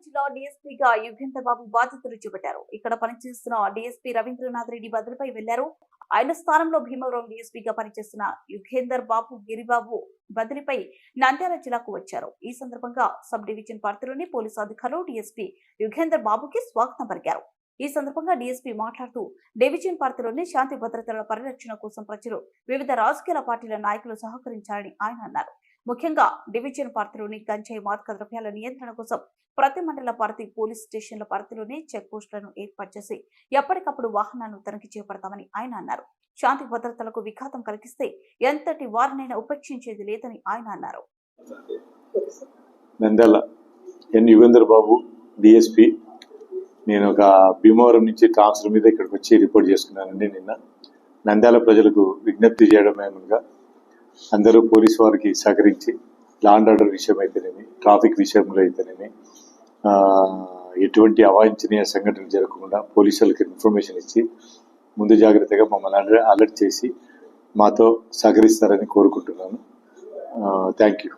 నంద్యాల జిల్లా డీఎస్పీగా యుగేంద్ర బాబు బాధ్యతలు చేపట్టారు. ఇక్కడ పనిచేస్తున్న డీఎస్పీ రవీంద్రనాథ్ రెడ్డి బదిలీపై వెళ్ళారు. ఆయన స్థానంలో భీమవరం డీఎస్పీగా పనిచేస్తున్న యుగేందర్ బాబు గిరిబాబు బదిలీపై నంద్యాల జిల్లాకు వచ్చారు. ఈ సందర్భంగా సబ్ డివిజన్ పరిధిలోని పోలీసు అధికారులు డీఎస్పీ యుగేందర్ బాబుకి స్వాగతం పలికారు. ఈ సందర్భంగా డీఎస్పీ మాట్లాడుతూ డివిజన్ పరిధిలోని శాంతి భద్రతల పరిరక్షణ కోసం ప్రజలు వివిధ రాజకీయ పార్టీల నాయకులు సహకరించారని ఆయన అన్నారు. ముఖ్యంగా డివిజన్ పరిధిలోని గంజాయి మాదక ద్రవ్యాల నియంత్రణ కోసం ప్రతి మండల పరిధి పోలీస్ స్టేషన్ల పరిధిలోనే చెక్ పోస్టులను ఏర్పాటు చేసి ఎప్పటికప్పుడు వాహనాలను తనిఖీ చేపడతామని ఆయన అన్నారు. శాంతి భద్రతలకు విఘాతం కలిగిస్తే ఎంతటి వారినైనా ఉపేక్షించేది లేదని ఆయన అన్నారు. నంద్యాల ఎన్. యుగేందర్ బాబు డిఎస్పి. నేను ఒక భీమవరం నుంచి ట్రాన్స్ఫర్ మీద ఇక్కడికి వచ్చి రిపోర్ట్ చేసుకున్నానండి నిన్న. నంద్యాల ప్రజలకు విజ్ఞప్తి చేయడం ఏమనగా అందరూ పోలీసు వారికి సహకరించి లాండ్ ఆర్డర్ విషయం అయితేనేమి ట్రాఫిక్ విషయంలో అయితేనేమి ఎటువంటి అవాంఛనీయ సంఘటనలు జరగకుండా పోలీసులకు ఇన్ఫర్మేషన్ ఇచ్చి ముందు జాగ్రత్తగా మమ్మల్ని అలర్ట్- అలర్ట్ చేసి మాతో సహకరిస్తారని కోరుకుంటున్నాను. Thank you.